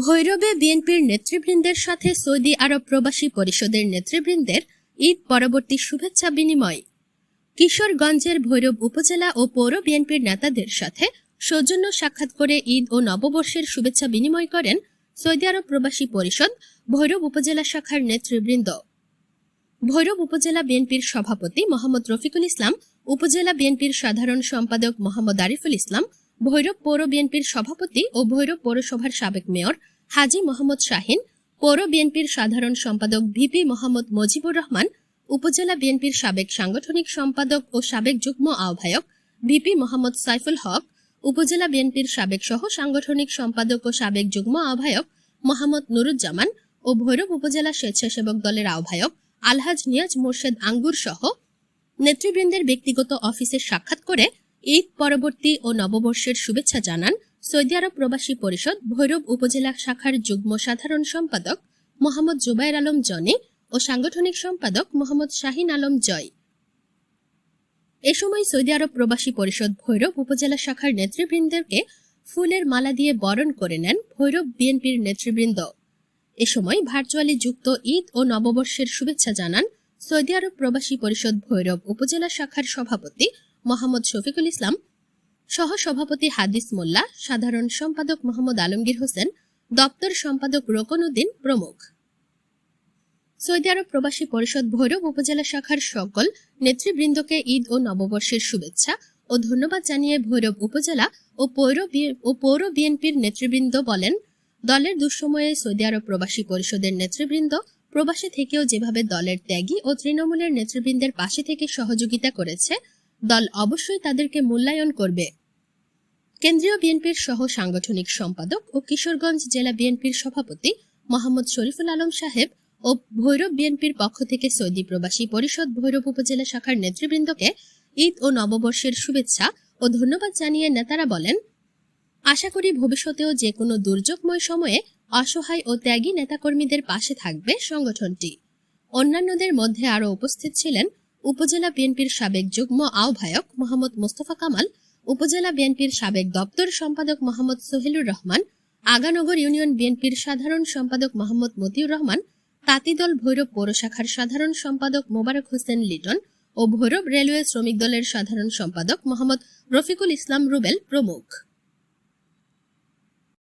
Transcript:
ভৈরবে বিএনপির নেতৃবৃন্দের সাথে সৌদি আরব প্রবাসী পরিষদের নেতৃবৃন্দের ঈদ পরবর্তী শুভেচ্ছা বিনিময়। কিশোরগঞ্জের ভৈরব উপজেলা ও পৌর বিএনপির নেতাদের সাথে সৌজন্য সাক্ষাৎ করে ঈদ ও নববর্ষের শুভেচ্ছা বিনিময় করেন সৌদি আরব প্রবাসী পরিষদ ভৈরব উপজেলা শাখার নেতৃবৃন্দ। ভৈরব উপজেলা বিএনপির সভাপতি মোহাম্মদ রফিকুল ইসলাম, উপজেলা বিএনপির সাধারণ সম্পাদক মোহাম্মদ আরিফুল ইসলাম ভৈরব পৌর বিএনপির সভাপতি ও ভৈরব পৌরসভার সাবেক মেয়র হাজি মোহাম্মদ শাহিন, পৌর বিএনপির সাধারণ সম্পাদক ভিপি মোহাম্মদ মজিবুর রহমান, উপজেলা বিএনপির সাবেক সাংগঠনিক সম্পাদক ও সাবেক যুগ্ম আহ্বায়ক ভিপি মোহাম্মদ সাইফুল হক, উপজেলা বিএনপির সাবেক সহ সাংগঠনিক সম্পাদক ও সাবেক যুগ্ম আহ্বায়ক মোহাম্মদ নুরুজ্জামান ও ভৈরব উপজেলা স্বেচ্ছাসেবক দলের আহ্বায়ক আলহাজ নিয়াজ মোর্শেদ আঙ্গুর সহ নেতৃবৃন্দের ব্যক্তিগত অফিসে সাক্ষাৎ করে ঈদ পরবর্তী ও নববর্ষের শুভেচ্ছা জানান সৌদি আরব প্রবাসী পরিষদ ভৈরব উপজেলা শাখার যুগ্ম সাধারণ সম্পাদক মোহাম্মদ জুবাইর আলম জনি ও সাংগঠনিক সম্পাদক মোহাম্মদ শাহিন আলম জয়। এ সময় সৌদি আরব প্রবাসী পরিষদ ভৈরব উপজেলা শাখার নেতৃবৃন্দকে ফুলের মালা দিয়ে বরণ করে নেন ভৈরব বিএনপির নেতৃবৃন্দ। এ সময় ভার্চুয়ালি যুক্ত ঈদ ও নববর্ষের শুভেচ্ছা জানান সৌদি আরব প্রবাসী পরিষদ ভৈরব উপজেলা শাখার সভাপতি মোহাম্মদ শফিকুল ইসলাম সহ সভাপতি হাদিস মোল্লা, সাধারণ সম্পাদক মোহাম্মদ আলমগীর হোসেন, দপ্তর সম্পাদক রোকন উদ্দিন প্রমুখ। সৌদি আরব প্রবাসী পরিষদ ভৈরব উপজেলা শাখার সকল নেতৃবৃন্দকে ঈদ ও নববর্ষের শুভেচ্ছা ও ধন্যবাদ জানিয়ে ভৈরব উপজেলা ও পৌর ও পৌর বিএনপির নেতৃবৃন্দ বলেন, দলের দুঃসময়ে সৌদি আরব প্রবাসী পরিষদের নেতৃবৃন্দ প্রবাসে থেকেও যেভাবে দলের ত্যাগী ও তৃণমূলের নেতৃবৃন্দের পাশে থেকে সহযোগিতা করেছে দল অবশ্যই তাদেরকে মূল্যায়ন করবে। কেন্দ্রীয় বিএনপির সহ সাংগঠনিক সম্পাদক ও কিশোরগঞ্জ জেলা বিএনপির সভাপতি মোহাম্মদ শরীফুল আলম সাহেব ও ভৈরব বিএনপির পক্ষ থেকে সৌদি প্রবাসী পরিষদ ভৈরব উপজেলা শাখার নেতৃবৃন্দকে ঈদ ও নববর্ষের শুভেচ্ছা ও ধন্যবাদ জানিয়ে নেতারা বলেন, আশা করি ভবিষ্যতেও যে কোনো দুর্যোগময় সময়ে অসহায় ও ত্যাগী নেতাকর্মীদের পাশে থাকবে সংগঠনটি। অন্যান্যদের মধ্যে আরও উপস্থিত ছিলেন উপজেলা বিএনপির সাবেক যুগ্ম আহ্বায়ক মোহাম্মদ মোস্তফা কামাল, উপজেলা বিএনপির সাবেক দপ্তর সম্পাদক মোহাম্মদ সোহেলুর রহমান, আগানগর ইউনিয়ন বিএনপির সাধারণ সম্পাদক মোহাম্মদ মতিউর রহমান, তাঁতিদল ভৈরব পৌরশাখার সাধারণ সম্পাদক মোবারক হোসেন লিটন ও ভৈরব রেলওয়ে শ্রমিক দলের সাধারণ সম্পাদক মোহাম্মদ রফিকুল ইসলাম রুবেল প্রমুখ।